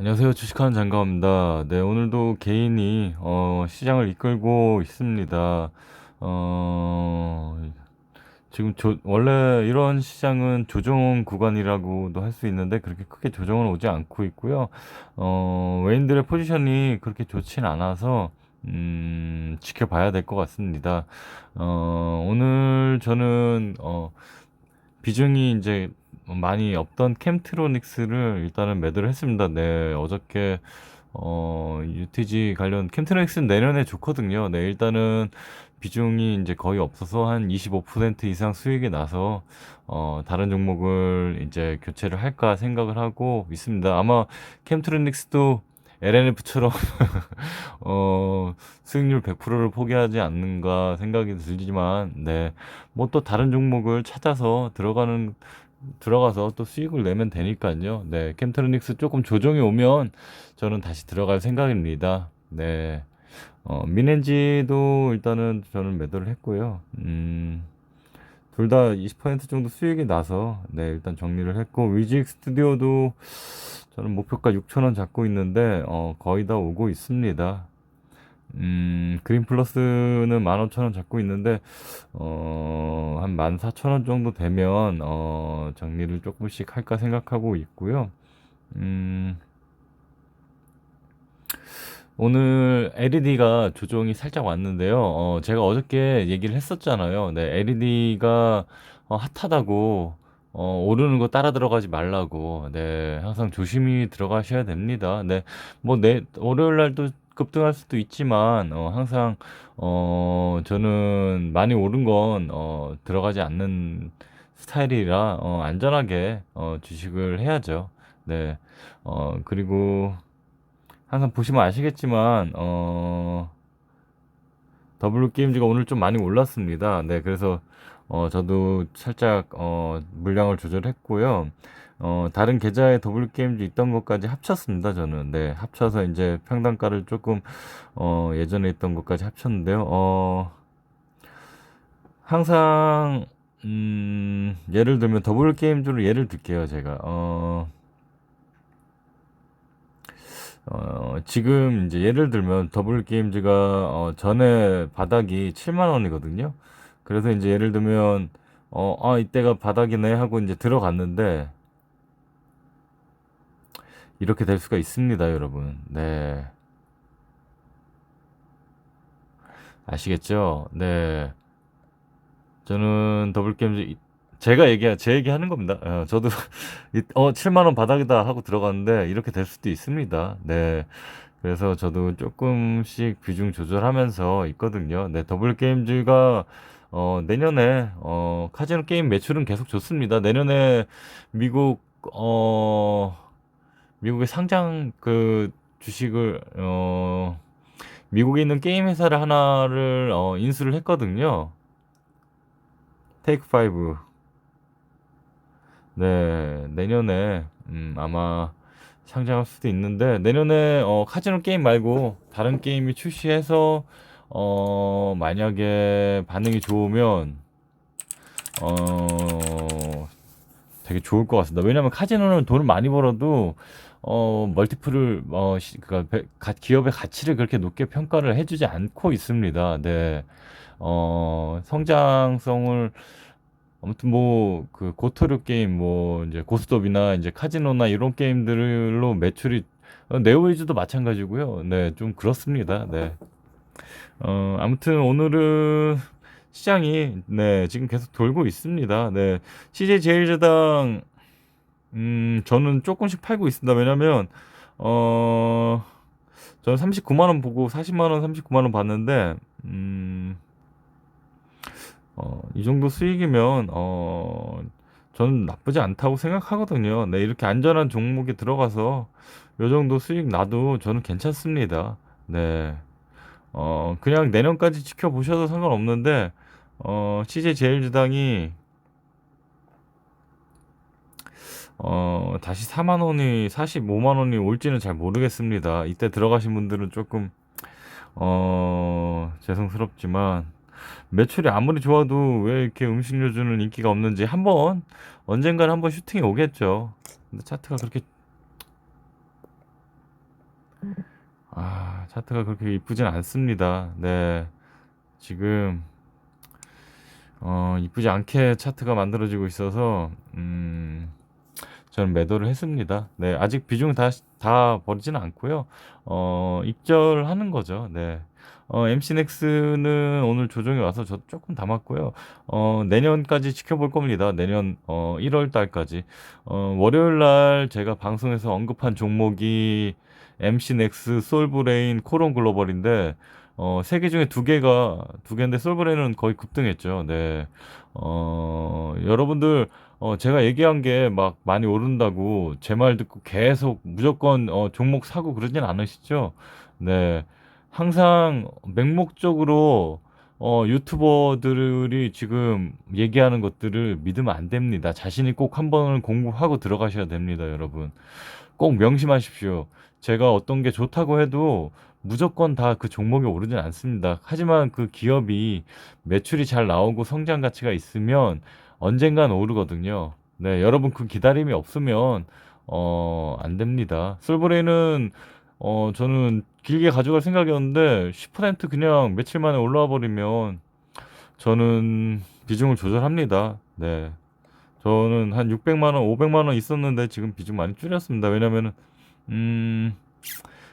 안녕하세요. 주식하는 장가입니다. 네, 오늘도 개인이 어, 시장을 이끌고 있습니다. 어, 지금 조, 원래 이런 시장은 조정 구간이라고도 할 수 있는데 그렇게 크게 조정은 오지 않고 있고요. 어, 외인들의 포지션이 그렇게 좋진 않아서 음, 지켜봐야 될 것 같습니다. 어, 오늘 저는 어, 비중이 이제 많이 없던 캠트로닉스를 일단은 매도를 했습니다. 네, 어저께 어, UTG 관련 캠트로닉스는 내년에 좋거든요. 네, 일단은 비중이 이제 거의 없어서 한 25% 이상 수익이 나서 어, 다른 종목을 이제 교체를 할까 생각을 하고 있습니다. 아마 캠트로닉스도 LNF처럼 어, 수익률 100%를 포기하지 않는가 생각이 들지만, 네. 뭐 또 다른 종목을 찾아서 들어가는, 들어가서 또 수익을 내면 되니까요. 네. 캠트로닉스 조금 조정이 오면 저는 다시 들어갈 생각입니다. 네. 어, 미넨지도 일단은 저는 매도를 했고요. 음, 둘 다 20% 정도 수익이 나서, 네, 일단 정리를 했고, 위직 스튜디오도 저는 목표가 6,000원 잡고 있는데, 어, 거의 다 오고 있습니다. 음, 그린 플러스는 15,000원 잡고 있는데, 어, 한 14,000원 정도 되면, 어, 정리를 조금씩 할까 생각하고 있고요. 음, 오늘 LED가 조정이 살짝 왔는데요. 어, 제가 어저께 얘기를 했었잖아요. 네, LED가 어, 핫하다고 어, 오르는 거 따라 들어가지 말라고. 네, 항상 조심히 들어가셔야 됩니다. 네, 뭐, 내, 월요일 날도 급등할 수도 있지만, 어, 항상, 어, 저는 많이 오른 건, 어, 들어가지 않는 스타일이라, 어, 안전하게, 어, 주식을 해야죠. 네, 어, 그리고, 항상 보시면 아시겠지만, 어, 더블 게임즈가 오늘 좀 많이 올랐습니다. 네, 그래서 어, 저도 살짝 어, 물량을 조절했고요. 어, 다른 계좌에 더블 게임즈 있던 것까지 합쳤습니다. 저는 네, 합쳐서 이제 평단가를 조금 어, 예전에 있던 것까지 합쳤는데요. 어, 항상 음, 예를 들면 더블 게임즈로 예를 들게요. 제가 어, 어, 지금 이제 예를 들면 더블 게임즈가 어, 전에 바닥이 7만 원이거든요. 그래서 이제 예를 들면 어, 아, 이때가 바닥이네 하고 이제 들어갔는데 이렇게 될 수가 있습니다, 여러분. 네. 아시겠죠? 네. 저는 더블 게임즈 제가 얘기 제 얘기하는 겁니다. 어, 저도 어 7만 원 바닥이다 하고 들어갔는데 이렇게 될 수도 있습니다. 네. 그래서 저도 조금씩 비중 조절하면서 있거든요. 네, 더블 게임즈가 어, 내년에 어, 카지노 게임 매출은 계속 좋습니다. 내년에 미국 어, 미국의 상장 그 주식을 어, 미국에 있는 게임 회사를 하나를 어, 인수를 했거든요. 테이크 파이브. 네, 내년에 음, 아마 상장할 수도 있는데 내년에 어, 카지노 게임 말고 다른 게임이 출시해서 어, 만약에 반응이 좋으면 어, 되게 좋을 것 같습니다. 왜냐하면 카지노는 돈을 많이 벌어도 어, 멀티플을 어, 시, 그니까 기업의 가치를 그렇게 높게 평가를 해주지 않고 있습니다. 네, 어, 성장성을 아무튼 뭐 그 고토류 게임 뭐 이제 고스톱이나 이제 카지노나 이런 게임들로 매출이 어, 네오이즈도 마찬가지고요. 네, 좀 그렇습니다. 네. 어, 아무튼 오늘은 시장이 네, 지금 계속 돌고 있습니다. 네. CJ 제일제당 음, 저는 조금씩 팔고 있습니다. 왜냐면 어 저는 39만 원 보고 40만 원, 39만 원 봤는데 음 어, 이 정도 수익이면 어, 저는 나쁘지 않다고 생각하거든요. 네, 이렇게 안전한 종목에 들어가서 요 정도 수익 나도 저는 괜찮습니다. 네. 어, 그냥 내년까지 지켜보셔도 상관없는데, 어, CJ 제일주당이, 어, 다시 4만 원이, 45만 원이 올지는 잘 모르겠습니다. 이때 들어가신 분들은 조금, 어, 죄송스럽지만, 매출이 아무리 좋아도 왜 이렇게 음식료주는 인기가 없는지 한번 언젠가는 한번 슈팅이 오겠죠. 근데 차트가 그렇게 차트가 그렇게 이쁘진 않습니다. 네. 지금 어, 이쁘지 않게 차트가 만들어지고 있어서 음, 저는 매도를 했습니다. 네, 아직 비중 다, 다 버리지는 않고요. 어, 입절하는 거죠. 네. 어, MC넥스는 오늘 조정이 와서 저 조금 담았고요. 어, 내년까지 지켜볼 겁니다. 내년 어, 1월 달까지. 어, 월요일 날 제가 방송에서 언급한 종목이 MC넥스, 솔브레인, 코론 글로벌인데 어, 세 개 중에 두 개가 두 개인데 솔브레인은 거의 급등했죠. 네. 어, 여러분들 어, 제가 얘기한 게 막 많이 오른다고 제 말 듣고 계속 무조건 어, 종목 사고 그러진 않으시죠? 네. 항상 맹목적으로 어, 유튜버들이 지금 얘기하는 것들을 믿으면 안 됩니다. 자신이 꼭 한 번은 공부하고 들어가셔야 됩니다, 여러분. 꼭 명심하십시오. 제가 어떤 게 좋다고 해도 무조건 다 그 종목이 오르진 않습니다. 하지만 그 기업이 매출이 잘 나오고 성장 가치가 있으면 언젠간 오르거든요. 네, 여러분 그 기다림이 없으면 어, 안 됩니다. 솔브레인은 어, 저는 길게 가져갈 생각이었는데 10% 그냥 며칠 만에 올라와 버리면 저는 비중을 조절합니다. 네. 저는 한 600만 원, 500만 원 있었는데 지금 비중 많이 줄였습니다. 왜냐면은 음,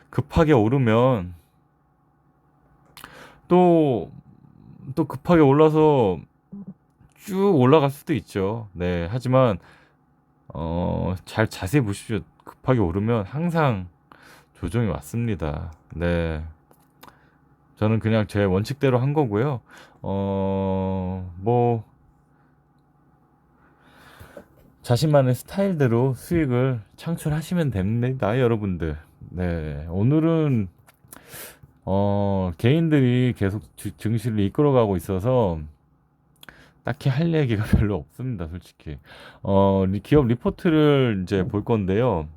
급하게 오르면 또, 또 급하게 올라서 쭉 올라갈 수도 있죠. 네. 하지만, 어, 잘 자세히 보십시오. 급하게 오르면 항상 조정이 왔습니다. 네. 저는 그냥 제 원칙대로 한 거고요. 어, 뭐, 자신만의 스타일대로 수익을 창출하시면 됩니다, 여러분들. 네. 오늘은, 어, 개인들이 계속 주- 증시를 이끌어가고 있어서 딱히 할 얘기가 별로 없습니다, 솔직히. 어, 리- 기업 리포트를 이제 볼 건데요.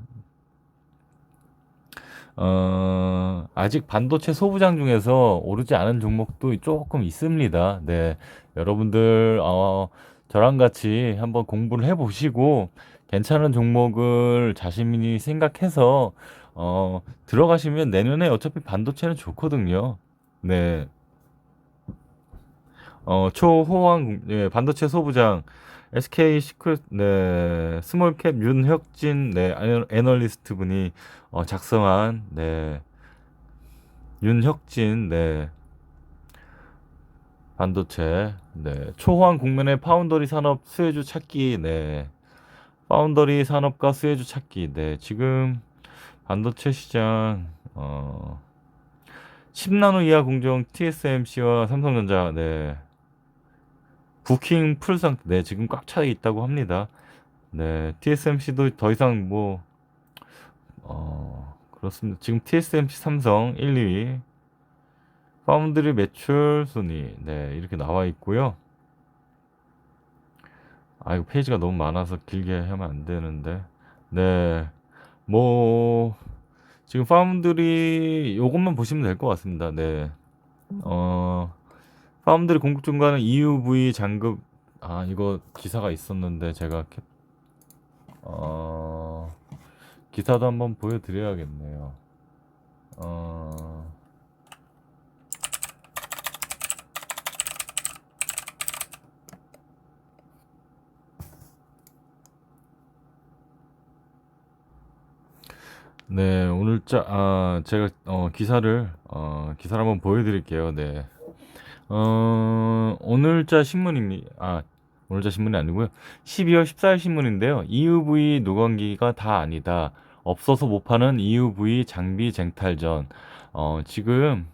어, 아직 반도체 소부장 중에서 오르지 않은 종목도 조금 있습니다. 네. 여러분들, 어, 저랑 같이 한번 공부를 해 보시고, 괜찮은 종목을 자신이 생각해서, 어, 들어가시면 내년에 어차피 반도체는 좋거든요. 네. 어, 초호황, 예, 반도체 소부장, SK 시크릿, 네, 스몰캡 윤혁진, 네, 애널- 애널리스트 분이 어, 작성한, 네, 윤혁진, 네, 반도체, 네, 초호황 국면의 파운더리 산업 수혜주 찾기, 네, 파운더리 산업과 수혜주 찾기, 네, 지금 반도체 시장, 어, 10나노 이하 공정 TSMC와 삼성전자, 네, 부킹 풀 상태, 네, 지금 꽉 차 있다고 합니다. 네, TSMC도 더 이상 뭐, 어, 그렇습니다. 지금 TSMC 삼성 1, 2위, 파운드리 매출 순위, 네, 이렇게 나와 있고요. 아, 이거 페이지가 너무 많아서 길게 하면 안 되는데, 네, 뭐, 지금 파운드리 요것만 보시면 될 것 같습니다. 네, 어, 파운드리 공급 중과는 EUV 장급, 아, 이거 기사가 있었는데, 제가 캡, 어, 기사도 한번 보여드려야겠네요. 어, 네, 오늘 짜, 아, 제가, 어, 기사를, 어, 기사를 한번 보여드릴게요. 네. 어, 오늘자 신문입니다. 아, 오늘자 신문이 아니고요. 12월 14일 신문인데요. EUV 노광기가 다 아니다. 없어서 못 파는 EUV 장비 쟁탈전. 어, 지금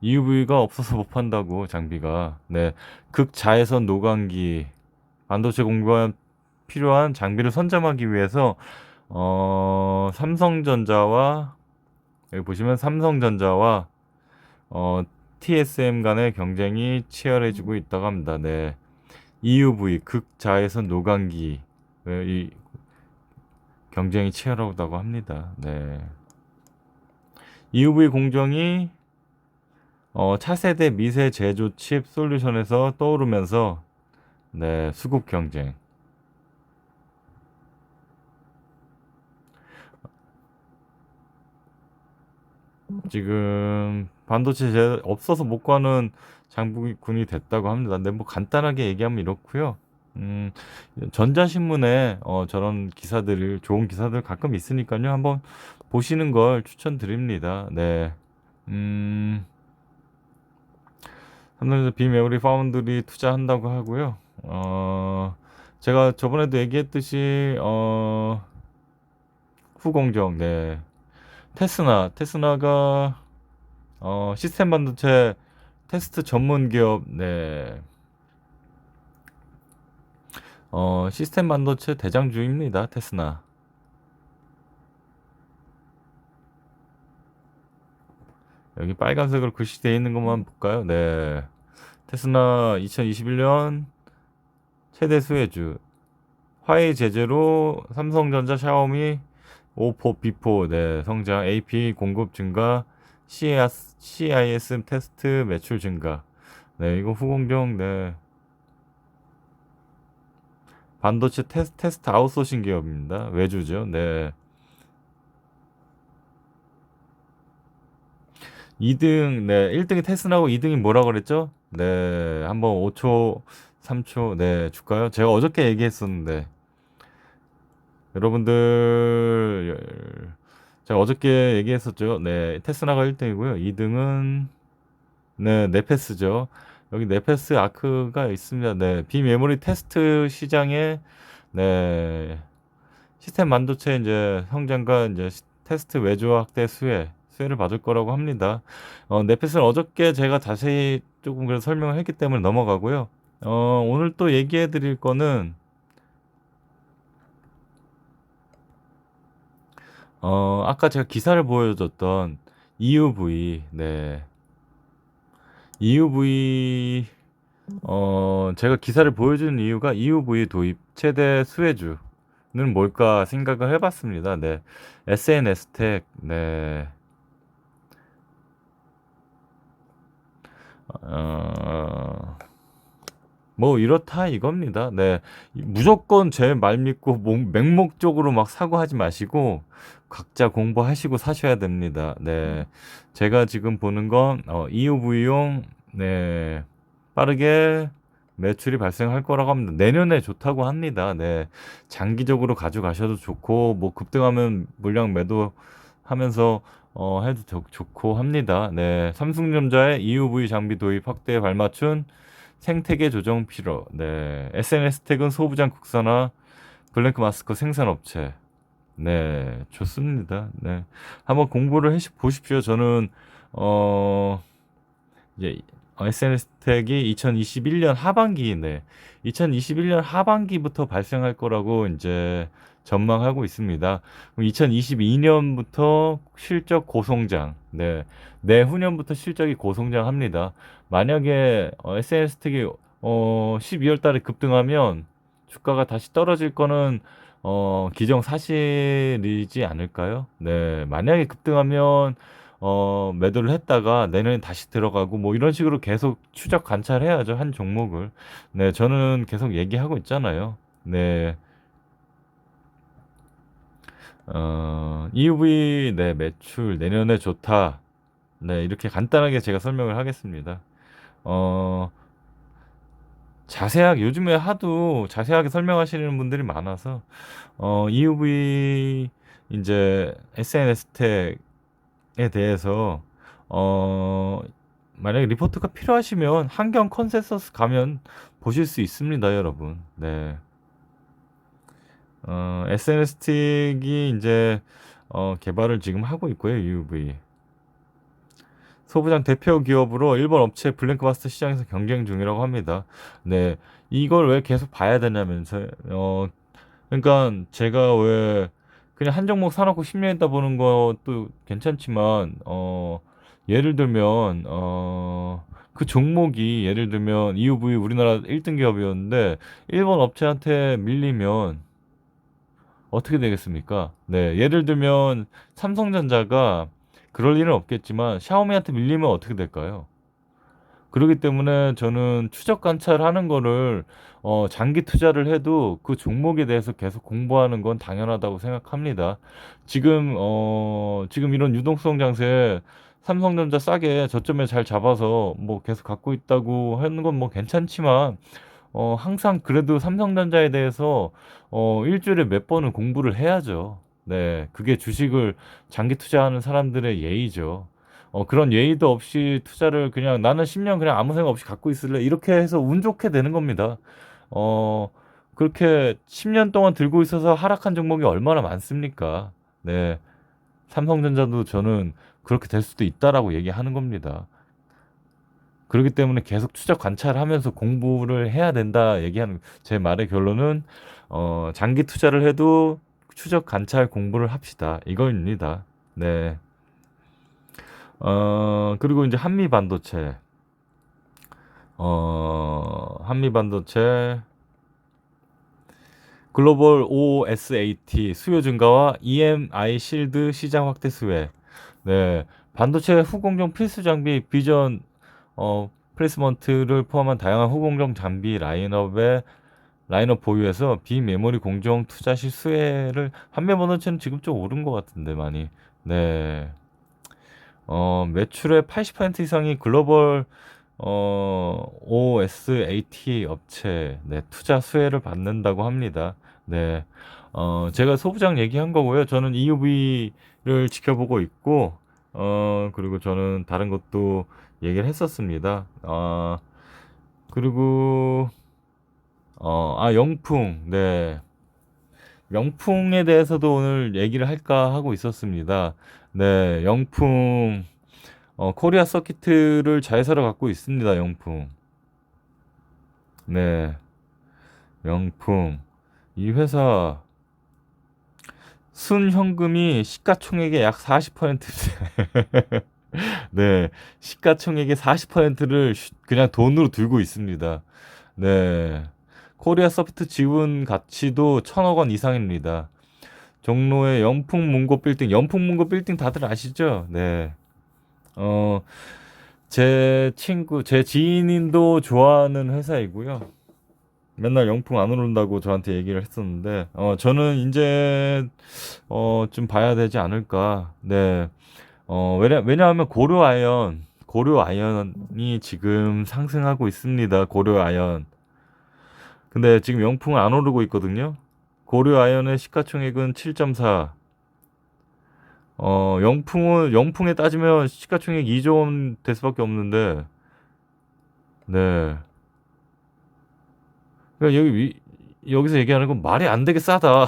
EUV가 없어서 못 판다고 장비가. 네. 극자외선 노광기 반도체 공부가 필요한 장비를 선점하기 위해서 어, 삼성전자와 여기 보시면 삼성전자와 어, TSM 간의 경쟁이 치열해지고 있다고 합니다. 네. EUV 극자외선 노광기 네, 이 경쟁이 치열하다고 합니다. 네. EUV 공정이 어, 차세대 미세 제조 칩 솔루션에서 떠오르면서 네, 수급 경쟁. 지금 반도체 제- 없어서 못 가는 장군이 됐다고 합니다. 근데 뭐 간단하게 얘기하면 이렇고요. 음, 전자신문에 어, 저런 기사들을 좋은 기사들 가끔 있으니까요. 한번 보시는 걸 추천드립니다. 네. 음, 삼성전자 비메모리 파운드리 투자한다고 하고요. 어, 제가 저번에도 얘기했듯이 어, 후공정, 네. 테스나, 테스나가 어, 시스템 반도체 테스트 전문 기업, 네. 어, 시스템 반도체 대장주입니다. 테스나. 여기 빨간색으로 글씨되어 있는 것만 볼까요? 네. 테스나 2021년 최대 수혜주. 화웨이 제재로 삼성전자, 샤오미, 오포, 비포, 네, 성장, AP 공급 증가, CIS, CIS 테스트 매출 증가. 네, 이거 후공정, 네. 반도체 테스, 테스트 아웃소싱 기업입니다. 외주죠. 네. 2등, 네, 1등이 테스나고 2등이 뭐라 그랬죠? 네, 한번 5초, 3초, 네, 줄까요? 제가 어저께 얘기했었는데, 여러분들, 제가 어저께 얘기했었죠. 네, 테스나가 1등이고요. 2등은, 네, 네페스죠. 여기 네페스 아크가 있습니다. 네, 비메모리 테스트 시장에, 네, 시스템 반도체 이제 성장과 이제 시- 테스트 외주 확대 수혜, 수혜를 받을 거라고 합니다. 어, 네페스는 어저께 제가 자세히 조금 그래서 설명을 했기 때문에 넘어가고요. 어, 오늘 또 얘기해 드릴 거는 어, 아까 제가 기사를 보여줬던 EUV, 네. EUV, 어, 제가 기사를 보여주는 이유가 EUV 도입 최대 수혜주는 뭘까 생각을 해봤습니다. 네. SNS 텍, 네. 어, 뭐 이렇다 이겁니다. 네. 무조건 제 말 믿고 목- 맹목적으로 막 사고하지 마시고 각자 공부하시고 사셔야 됩니다. 네. 제가 지금 보는 건 어, EUV용 네. 빠르게 매출이 발생할 거라고 합니다. 내년에 좋다고 합니다. 네. 장기적으로 가져가셔도 좋고 뭐 급등하면 물량 매도 하면서 어, 해도 좋, 좋고 합니다. 네. 삼성전자의 EUV 장비 도입 확대에 발맞춘 생태계 조정 필요. 네. SNS 텍은 소부장 국산화 블랭크 마스크 생산 업체. 네. 좋습니다. 네. 한번 공부를 해 보십시오. 저는 어 이제 SNS 텍이 2021년 하반기인데 2021년 하반기부터 발생할 거라고 이제 전망하고 있습니다. 2022년부터 실적 고성장, 네, 내후년부터 실적이 고성장합니다. 만약에 어, SNS 텍이 어, 12월 달에 급등하면 주가가 다시 떨어질 거는 어, 기정 사실이지 않을까요? 네, 만약에 급등하면 어, 매도를 했다가 내년에 다시 들어가고 뭐 이런 식으로 계속 추적 관찰해야죠. 한 종목을. 네, 저는 계속 얘기하고 있잖아요. 네. 어, EUV 네, 매출 내년에 좋다. 네, 이렇게 간단하게 제가 설명을 하겠습니다. 어, 자세하게 요즘에 하도 자세하게 설명하시는 분들이 많아서 어, EUV 이제 SNS 텍에 대해서 어, 만약에 리포트가 필요하시면 한경 컨센서스 가면 보실 수 있습니다, 여러분. 네. 어, SNS틱이 이제 어, 개발을 지금 하고 있고요, UV. 소부장 대표 기업으로 일본 업체 블랭크바스터 시장에서 경쟁 중이라고 합니다. 네, 이걸 왜 계속 봐야 되냐면서, 어, 그러니까 제가 왜 그냥 한 종목 사놓고 10년 있다 보는 것도 괜찮지만, 어, 예를 들면, 어, 그 종목이 예를 들면 EUV 우리나라 1등 기업이었는데 일본 업체한테 밀리면 어떻게 되겠습니까? 네, 예를 들면 삼성전자가 그럴 일은 없겠지만 샤오미한테 밀리면 어떻게 될까요? 그렇기 때문에 저는 추적 관찰하는 거를 어, 장기 투자를 해도 그 종목에 대해서 계속 공부하는 건 당연하다고 생각합니다. 지금 어, 지금 이런 유동성 장세에 삼성전자 싸게 저점에 잘 잡아서 뭐 계속 갖고 있다고 하는 건 뭐 괜찮지만 어, 항상 그래도 삼성전자에 대해서 어, 일주일에 몇 번은 공부를 해야죠. 네, 그게 주식을 장기 투자하는 사람들의 예의죠. 어, 그런 예의도 없이 투자를 그냥 나는 10년 그냥 아무 생각 없이 갖고 있을래. 이렇게 해서 운 좋게 되는 겁니다. 어, 그렇게 10년 동안 들고 있어서 하락한 종목이 얼마나 많습니까? 네. 삼성전자도 저는 그렇게 될 수도 있다라고 얘기하는 겁니다. 그렇기 때문에 계속 추적 관찰하면서 공부를 해야 된다 얘기하는 제 말의 결론은 어, 장기 투자를 해도 추적 관찰 공부를 합시다. 이거입니다. 네. 어, 그리고 이제 한미 반도체. 어, 한미 반도체 글로벌 OSAT 수요 증가와 EMI 실드 시장 확대 수혜. 네. 반도체 후공정 필수 장비 비전 어, 플레이스먼트를 포함한 다양한 후공정 장비 라인업에 라인업 보유해서 비메모리 공정 투자 시 수혜를 한매 반도체는 지금 좀 오른 것 같은데 많이. 네. 어, 매출의 80% 이상이 글로벌 어, OSAT 업체 네, 투자 수혜를 받는다고 합니다. 네. 어, 제가 소부장 얘기한 거고요. 저는 EUV를 지켜보고 있고 어, 그리고 저는 다른 것도 얘기를 했었습니다. 어, 그리고 어, 아, 영풍. 네. 영풍에 대해서도 오늘 얘기를 할까 하고 있었습니다. 네, 영풍 어, 코리아 잘 사러 갖고 있습니다. 영풍. 네. 영풍. 이 회사 순현금이 시가총액의 약 40%. 네. 시가총액의 40%를 그냥 돈으로 들고 있습니다. 네. 코리아 서피트 지분 가치도 천억 원 이상입니다. 종로의 영풍 문고 빌딩, 영풍 문고 빌딩 다들 아시죠? 네. 어, 제 친구, 제 지인도 좋아하는 회사이고요. 맨날 영풍 안 오른다고 저한테 얘기를 했었는데, 어, 저는 이제, 어, 좀 봐야 되지 않을까. 네. 어, 왜냐, 왜냐하면 고려 아연, 고려 아연이 지금 상승하고 있습니다. 고려 아연. 근데 지금 영풍은 안 오르고 있거든요. 고려 아연의 시가총액은 7.4. 어, 영풍은 영풍에 따지면 시가총액 2조 원 될 수밖에 없는데. 네. 그러니까 여기 위, 여기서 얘기하는 건 말이 안 되게 싸다.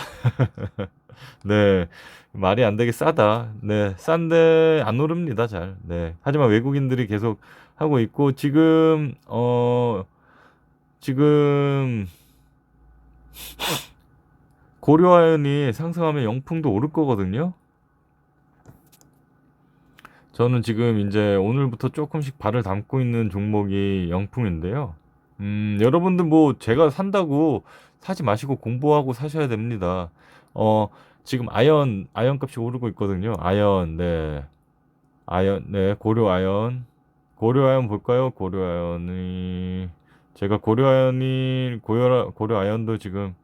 네. 말이 안 되게 싸다. 네. 싼데 안 오릅니다, 잘. 네. 하지만 외국인들이 계속 하고 있고 지금 어 지금 고려아연이 상승하면 영풍도 오를 거거든요. 저는 지금 이제 오늘부터 조금씩 발을 담고 있는 종목이 영풍인데요. 음, 여러분들 뭐 제가 산다고 사지 마시고 공부하고 사셔야 됩니다. 어, 지금 아연, 아연 값이 오르고 있거든요. 아연, 네. 아연, 네. 고려 아연. 고려 아연 볼까요? 고려 아연이, 제가 고려 아연이, 고려, 고려 아연도 지금,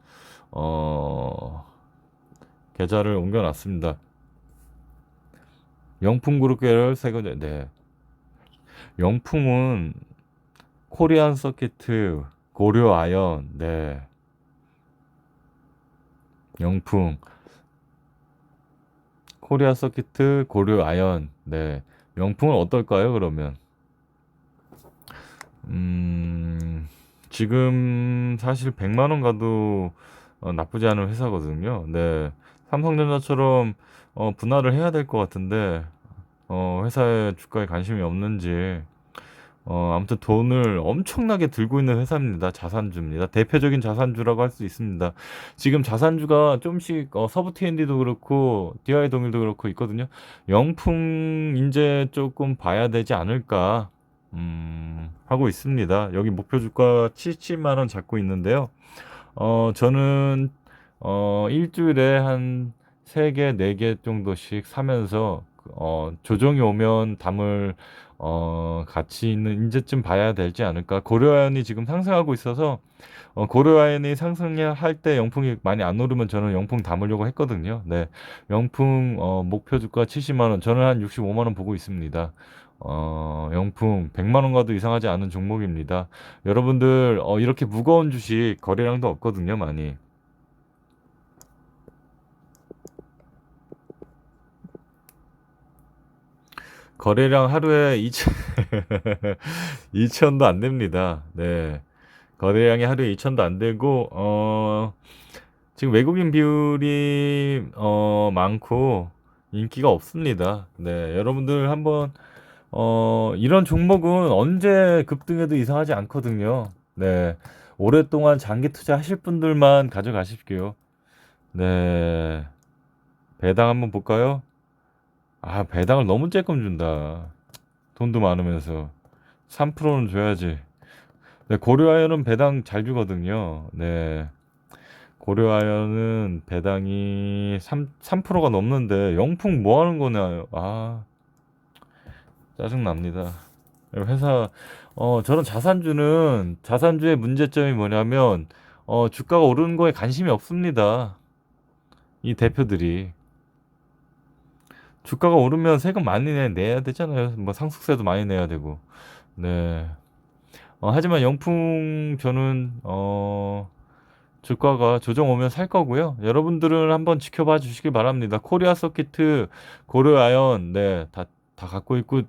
어, 계좌를 옮겨놨습니다. 영풍 그룹 계열 세 번째, 네. 영풍은 코리안 서키트, 고려 아연, 네. 영풍, 코리아 서키트, 고려 아연, 네. 영풍은 어떨까요, 그러면? 음, 지금 사실 100만 원 가도 어, 나쁘지 않은 회사거든요. 네. 삼성전자처럼 어, 분할을 해야 될 것 같은데 어, 회사의 주가에 관심이 없는지 어, 아무튼 돈을 엄청나게 들고 있는 회사입니다. 자산주입니다. 대표적인 자산주라고 할 수 있습니다. 지금 자산주가 좀씩 어, 서부 T&D도 그렇고 DI 동일도 그렇고 있거든요. 영풍 이제 조금 봐야 되지 않을까 음, 하고 있습니다. 여기 목표 주가 77만 원 잡고 있는데요. 어, 저는 어, 일주일에 한 3개, 4개 정도씩 사면서 어, 조정이 오면 담을 어, 가치 있는 이제쯤 봐야 되지 않을까. 고려아연이 지금 상승하고 있어서 어, 고려아연이 상승할 때 영풍이 많이 안 오르면 저는 영풍 담으려고 했거든요. 네. 영풍 어, 목표 주가 70만 원, 저는 한 65만 원 보고 있습니다. 어, 영풍 100만 원 가도 이상하지 않은 종목입니다. 여러분들 어, 이렇게 무거운 주식 거래량도 없거든요, 많이. 거래량 하루에 2천 2천도 안 됩니다. 네. 거래량이 하루에 2천도 안 되고 어 지금 외국인 비율이 어 많고 인기가 없습니다. 네. 여러분들 한번 어 이런 종목은 언제 급등해도 이상하지 않거든요. 네. 오랫동안 장기 투자하실 분들만 가져가십시오. 네. 배당 한번 볼까요? 아, 배당을 너무 쬐끔 준다. 돈도 많으면서. 3%는 줘야지. 네, 고려아연은 배당 잘 주거든요. 네. 고려아연은 배당이 3, 3%가 넘는데 영풍 뭐 하는 거냐요. 아, 짜증납니다. 회사, 어, 저런 자산주는, 자산주의 문제점이 뭐냐면, 어, 주가가 오르는 거에 관심이 없습니다. 이 대표들이. 주가가 오르면 세금 많이 내, 내야 되잖아요. 뭐 상속세도 많이 내야 되고. 네. 어, 하지만 영풍 저는 어 주가가 조정 오면 살 거고요. 여러분들은 한번 지켜봐 주시길 바랍니다. 코리아 서키트, 고려아연, 네, 다, 다 갖고 있고,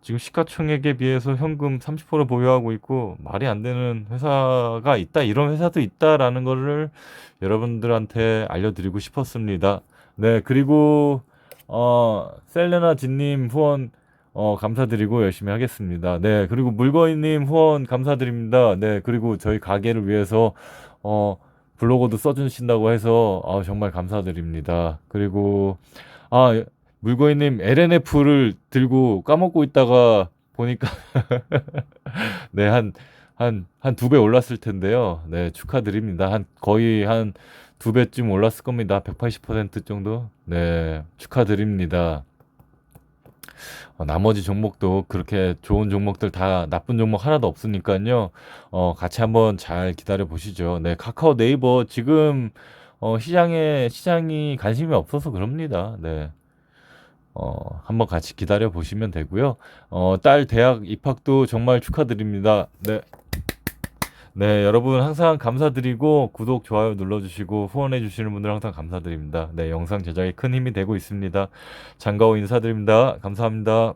지금 시가총액에 비해서 현금 30% 보유하고 있고, 말이 안 되는 회사가 있다, 이런 회사도 있다라는 거를 여러분들한테 알려드리고 싶었습니다. 네, 그리고, 어, 셀레나 진님 후원, 어, 감사드리고 열심히 하겠습니다. 네, 그리고 물거인님 후원 감사드립니다. 네, 그리고 저희 가게를 위해서, 어, 블로그도 써주신다고 해서, 아, 정말 감사드립니다. 그리고, 아, 물거인님 LNF를 들고 까먹고 있다가 보니까, 네, 한, 한, 한 두 배 올랐을 텐데요. 네, 축하드립니다. 한, 거의 한 두 배쯤 올랐을 겁니다. 180% 정도. 네, 축하드립니다. 어, 나머지 종목도 그렇게 좋은 종목들 다 나쁜 종목 하나도 없으니까요. 어, 같이 한번 잘 기다려 보시죠. 네, 카카오 네이버 지금 어, 시장에 시장이 관심이 없어서 그럽니다. 네. 어, 한번 같이 기다려 보시면 되고요. 어, 딸 대학 입학도 정말 축하드립니다. 네. 네, 여러분 항상 감사드리고 구독, 좋아요 눌러주시고 후원해 주시는 분들 항상 감사드립니다. 네, 영상 제작에 큰 힘이 되고 있습니다. 장가오 인사드립니다. 감사합니다.